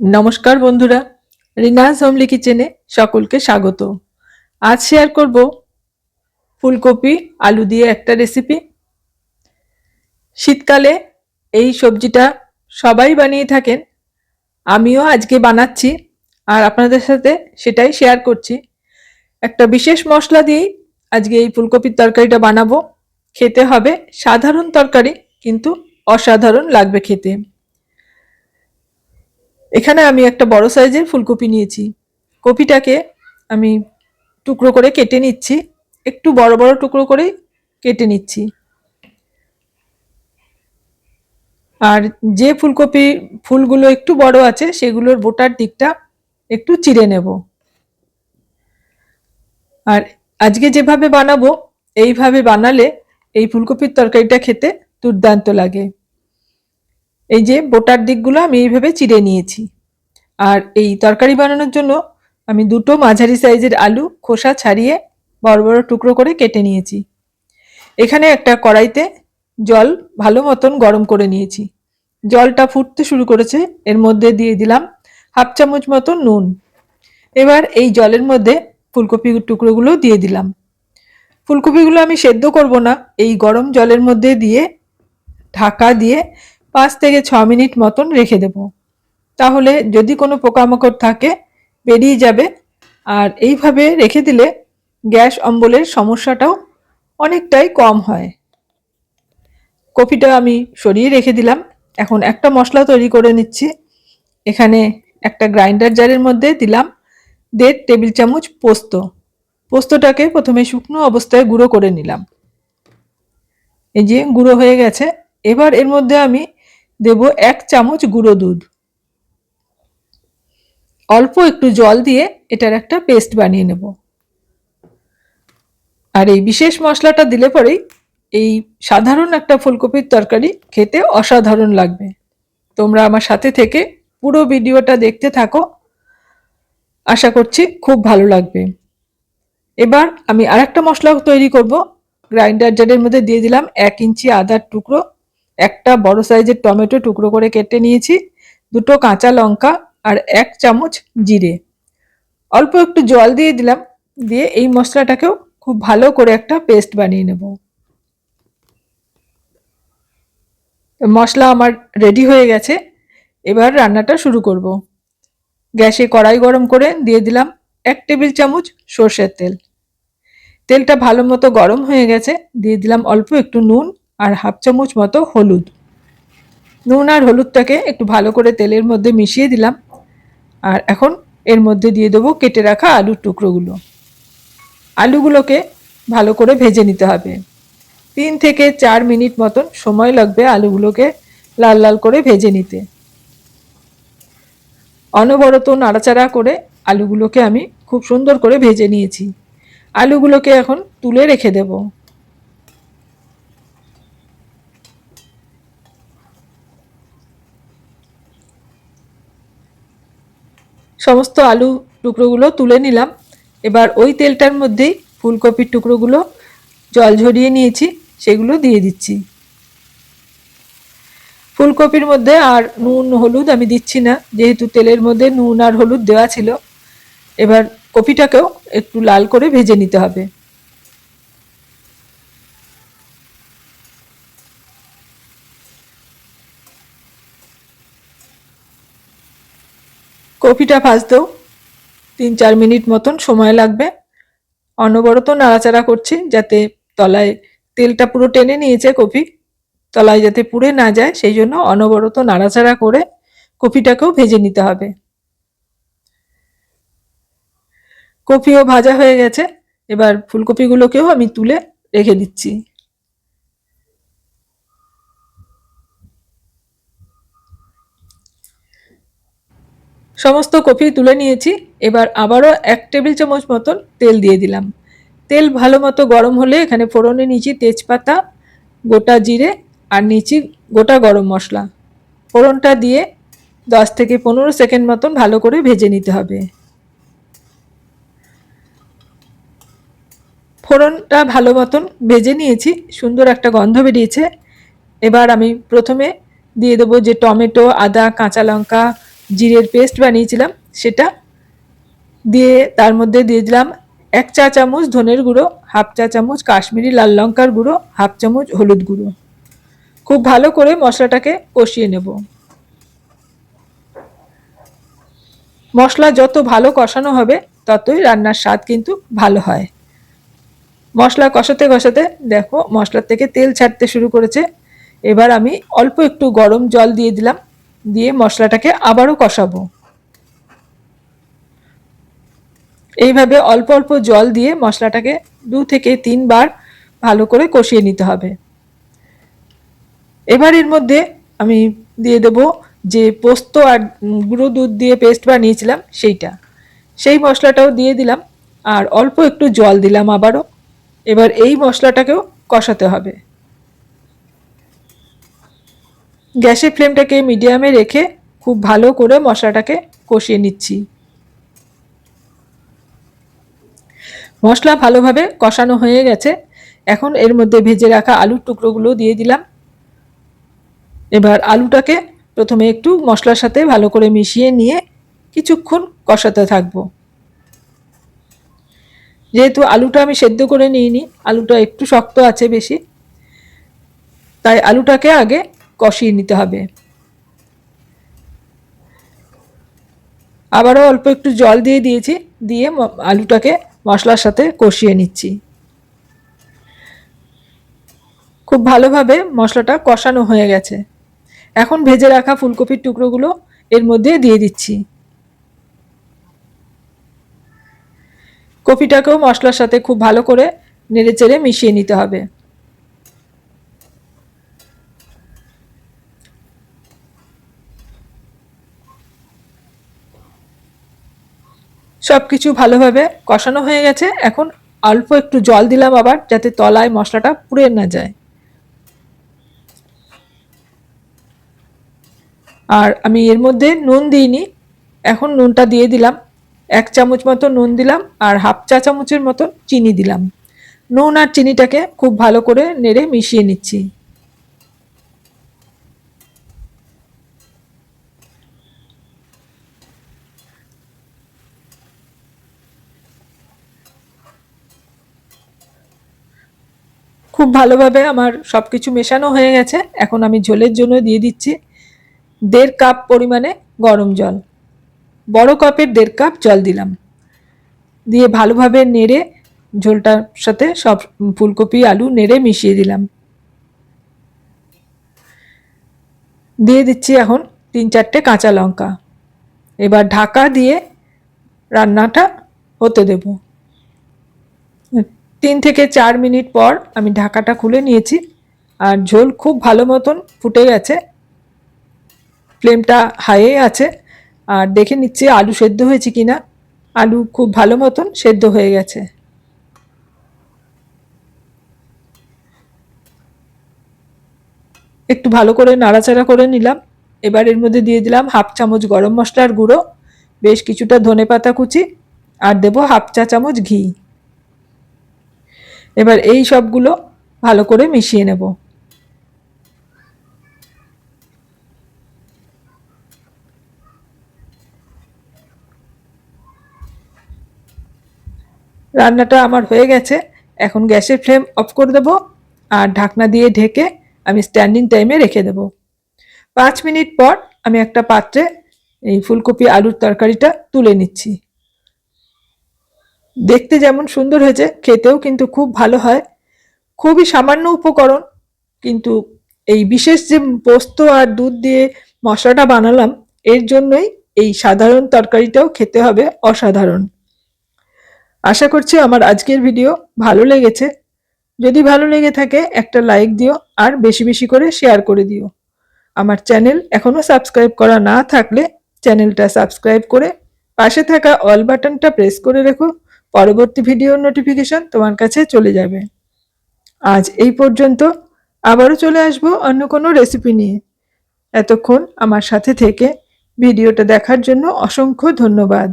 নমস্কার বন্ধুরা, রিনাজ হোমলি কিচেনে সকলকে স্বাগত। আজ শেয়ার করব ফুলকপি, আলু দিয়ে একটা রেসিপি শীতকালে এই সবজিটা সবাই বানিয়ে থাকেন, আমিও আজকে বানাচ্ছি আর আপনাদের সাথে সেটাই শেয়ার করছি। একটা বিশেষ মশলা দিয়েই আজকে এই ফুলকপির তরকারিটা বানাবো। খেতে হবে সাধারণ তরকারি, কিন্তু অসাধারণ লাগবে খেতে। এখানে আমি একটা বড় সাইজের ফুলকপি নিয়েছি। কপিটাকে আমি টুকরো করে কেটে নিচ্ছি। একটু বড় বড় টুকরো করে কেটে নিচ্ছি। আর যে ফুলকপি ফুলগুলো একটু বড় আছে, সেগুলোর বোটার দিকটা একটু চিড়ে নেব। আর আজকে যেভাবে বানাবো, এইভাবে বানালে এই ফুলকপির তরকারিটা খেতে দুর্দান্ত লাগে। এই যে বোটার দিকগুলো আমি এইভাবে চিড়ে নিয়েছি। আর এই তরকারি বানানোর জন্য আমি দুটো মাঝারি সাইজের আলু খোসা ছাড়িয়ে বড় বড় টুকরো করে কেটে নিয়েছি। এখানে একটা কড়াইতে জল ভালো মতন গরম করে নিয়েছি। জলটা ফুটতে শুরু করেছে, এর মধ্যে দিয়ে দিলাম হাফ চামচ মতো নুন। এবার এই জলের মধ্যে ফুলকপি টুকরোগুলো দিয়ে দিলাম। ফুলকপিগুলো আমি সেদ্ধ করব না, এই গরম জলের মধ্যে দিয়ে ঢাকা দিয়ে পাঁচ থেকে ছ মিনিট মতন রেখে দেব। তাহলে যদি কোনো পোকামাকড় থাকে, বেরিয়ে যাবে। আর এইভাবে রেখে দিলে গ্যাস অম্বলের সমস্যাটাও অনেকটাই কম হয়। কপিটা আমি সরিয়ে রেখে দিলাম। এখন একটা মশলা তৈরি করে নিচ্ছি। এখানে একটা গ্রাইন্ডার জারের মধ্যে দিলাম দেড় টেবিল চামচ পোস্ত। পোস্তটাকে প্রথমে শুকনো অবস্থায় গুঁড়ো করে নিলাম। এই যে গুঁড়ো হয়ে গেছে। এবার এর মধ্যে আমি দেব এক চামচ গুঁড়ো দুধ। অল্প একটু জল দিয়ে এটার একটা পেস্ট বানিয়ে নেব। আর এই বিশেষ মশলাটা দিলে পরেই এই সাধারণ একটা ফুলকপির তরকারি খেতে অসাধারণ লাগবে। তোমরা আমার সাথে থেকে পুরো ভিডিওটা দেখতে থাকো। আশা করছি খুব ভালো লাগবে। এবার আমি আরেকটা মশলা তৈরি করব। গ্রাইন্ডার জারের মধ্যে দিয়ে দিলাম এক ইঞ্চি আদার টুকরো একটা বড় সাইজের টমেটো টুকরো করে কেটে নিয়েছি, দুটো কাঁচা লঙ্কা আর এক চামচ জিরে। অল্প একটু জল দিয়ে দিলাম, দিয়ে এই মশলাটাকেও খুব ভালো করে একটা পেস্ট বানিয়ে নেব। মশলা আমার রেডি হয়ে গেছে, এবার রান্নাটা শুরু করব। গ্যাসে কড়াই গরম করে দিয়ে দিলাম এক টেবিল চামচ সর্ষের তেল। তেলটা ভালো মতো গরম হয়ে গেছে, দিয়ে দিলাম অল্প একটু নুন আর হাফ চামচ মতো হলুদ। নুন আর হলুদটাকে একটু ভালো করে তেলের মধ্যে মিশিয়ে দিলাম। আর এখন এর মধ্যে দিয়ে দেবো কেটে রাখা আলুর টুকরোগুলো। আলুগুলোকে ভালো করে ভেজে নিতে হবে। তিন থেকে চার মিনিট মতন সময় লাগবে আলুগুলোকে লাল লাল করে ভেজে নিতে। অনবরত নাড়াচাড়া করে আলুগুলোকে আমি খুব সুন্দর করে ভেজে নিয়েছি। আলুগুলোকে এখন তুলে রেখে দেব। সমস্ত আলু টুকরোগুলো তুলে নিলাম। এবার ওই তেলটার মধ্যেই ফুলকপির টুকরোগুলো জল ঝরিয়ে নিয়েছি, সেগুলো দিয়ে দিচ্ছি। ফুলকপির মধ্যে আর নুন, হলুদ আমি দিচ্ছি না, যেহেতু তেলের মধ্যে নুন আর হলুদ দেওয়া ছিল। এবার কপিটাকেও একটু লাল করে ভেজে নিতে হবে। কপিটা ভাজতেও তিন চার মিনিট মতন সময় লাগবে। অনবরত নাড়াচাড়া করছি যাতে তলায় তেলটা পুরো টেনে নিয়েছে কপি তলায় যাতে পুড়ে না যায়, সেই জন্য অনবরত নাড়াচাড়া করে কপিটাকেও ভেজে নিতে হবে। কপিও ভাজা হয়ে গেছে। এবার ফুলকপিগুলোকেও আমি তুলে রেখে দিচ্ছি। সমস্ত কপি তুলে নিয়েছি। এবার আবারও এক টেবিল চামচ মতন তেল দিয়ে দিলাম। তেল ভালো মতো গরম হলে এখানে ফোড়নে নিচি তেজপাতা, গোটা জিরে আর নিচি গোটা গরম মশলা। ফোড়নটা দিয়ে দশ থেকে পনেরো সেকেন্ড মতন ভালো করে ভেজে নিতে হবে। ফোড়নটা ভালো মতন ভেজে নিয়েছি, সুন্দর একটা গন্ধ বেরিয়েছে। এবার আমি প্রথমে দিয়ে দেবো যে টমেটো, আদা, কাঁচা লঙ্কা জিরের পেস্ট বানিয়েছিলাম, সেটা দিয়ে তার মধ্যে দিয়ে দিলাম এক চা চামচ ধনের গুঁড়ো, হাফ চা চামচ কাশ্মীরি লাল লঙ্কার গুঁড়ো, হাফ চামচ হলুদ গুঁড়ো। খুব ভালো করে মশলাটাকে কষিয়ে নেব। মশলা যত ভালো কষানো হবে, ততই রান্নার স্বাদ কিন্তু ভালো হয়। মশলা কষাতে কষাতে দেখো মশলার থেকে তেল ছাড়তে শুরু করেছে। এবার আমি অল্প একটু গরম জল দিয়ে দিলাম। দিয়ে মশলাটাকে আবারও কষাবো। এইভাবে অল্প অল্প জল দিয়ে মশলাটাকে দু থেকে তিনবার ভালো করে কষিয়ে নিতে হবে। এবার এর মধ্যে আমি দিয়ে দেব যে পোস্ত আর গুঁড়ো দুধ দিয়ে পেস্ট বানিয়েছিলাম সেইটা। সেই মশলাটাও দিয়ে দিলাম আর অল্প একটু জল দিলাম আবারও। এবার এই মশলাটাকেও কষাতে হবে। গ্যাসের ফ্লেমটাকে মিডিয়ামে রেখে খুব ভালো করে মশলাটাকে কষিয়ে নিচ্ছি। মশলা ভালোভাবে কষানো হয়ে গেছে। এখন এর মধ্যে ভেজে রাখা আলুর টুকরোগুলো দিয়ে দিলাম। এবার আলুটাকে প্রথমে একটু মশলার সাথে ভালো করে মিশিয়ে নিয়ে কিছুক্ষণ কষাতে থাকব। যেহেতু আলুটা আমি সেদ্ধ করে নিইনি, আলুটা একটু শক্ত আছে বেশি, তাই আলুটাকে আগে কষিয়ে নিতে হবে। আবারও অল্প একটু জল দিয়ে দিয়েছি, দিয়ে আলুটাকে মশলার সাথে কষিয়ে নিচ্ছি। খুব ভালোভাবে মশলাটা কষানো হয়ে গেছে। এখন ভেজে রাখা ফুলকপির টুকরোগুলো এর মধ্যে দিয়ে দিচ্ছি। কপিটাকেও মশলার সাথে খুব ভালো করে নেড়ে চেড়ে মিশিয়ে নিতে হবে। সব কিছু ভালোভাবে কষানো হয়ে গেছে। এখন অল্প একটু জল দিলাম আবার, যাতে তলায় মশলাটা পুড়ে না যায়। আর আমি এর মধ্যে নুন দিইনি। এখন নুনটা দিয়ে দিলাম। এক চামচ মতো নুন দিলাম আর হাফ চা চামচের মতো চিনি দিলাম। নুন আর চিনিটাকে খুব ভালো করে নেড়ে মিশিয়ে নিচ্ছি। খুব ভালোভাবে আমার সব কিছু মেশানো হয়ে গেছে। এখন আমি ঝোলের জন্য দিয়ে দিচ্ছি দেড় কাপ পরিমাণে গরম জল। বড় কাপের দেড় কাপ জল দিলাম। দিয়ে ভালোভাবে নেড়ে ঝোলটার সাথে সব ফুলকপি, আলু নেড়ে মিশিয়ে দিলাম। দিয়ে দিচ্ছি এখন তিন চারটে কাঁচা লঙ্কা। এবার ঢাকা দিয়ে রান্নাটা হতে দেব। তিন থেকে চার মিনিট পর আমি ঢাকাটা খুলে নিয়েছি। আর ঝোল খুব ভালো মতন ফুটে গেছে ফ্লেমটা হাইয়ে আছে। আর দেখে নিচ্ছি আলু সেদ্ধ হয়েছে কি না আলু খুব ভালো মতন সেদ্ধ হয়ে গেছে। একটু ভালো করে নাড়াচাড়া করে নিলাম। এবার এর মধ্যে দিয়ে দিলাম হাফ চামচ গরম মশলার গুঁড়ো, বেশ কিছুটা ধনে পাতা কুচি, আর দেবো হাফ চা চামচ ঘি। এবার এই সবগুলো ভালো করে মিশিয়ে নেব। রান্নাটা আমার হয়ে গেছে। এখন গ্যাসের ফ্লেম অফ করে দেবো আর ঢাকনা দিয়ে ঢেকে আমি স্ট্যান্ডিং টাইমে রেখে দেব। পাঁচ মিনিট পর আমি একটা পাত্রে এই ফুলকপি আলুর তরকারিটা তুলে নিচ্ছি। দেখতে যেমন সুন্দর হয়েছে, খেতেও কিন্তু খুব ভালো হয়। খুবই সামান্য উপকরণ, কিন্তু এই বিশেষ যে পোস্ত আর দুধ দিয়ে মশলাটা বানালাম, এর জন্যই এই সাধারণ তরকারিটাও খেতে হবে অসাধারণ। আশা করছি আমার আজকের ভিডিও ভালো লেগেছে। যদি ভালো লেগে থাকে, একটা লাইক দিও আর বেশি বেশি করে শেয়ার করে দিও। আমার চ্যানেল এখনও সাবস্ক্রাইব করা না থাকলে, চ্যানেলটা সাবস্ক্রাইব করে পাশে থাকা অল বাটনটা প্রেস করে রেখো। পরবর্তী ভিডিওর নোটিফিকেশন তোমার কাছে চলে যাবে। আজ এই পর্যন্ত। আবারও চলে আসব অন্য কোনো রেসিপি নিয়ে। এতক্ষণ আমার সাথে থেকে। ভিডিওটা দেখার জন্য অসংখ্য ধন্যবাদ।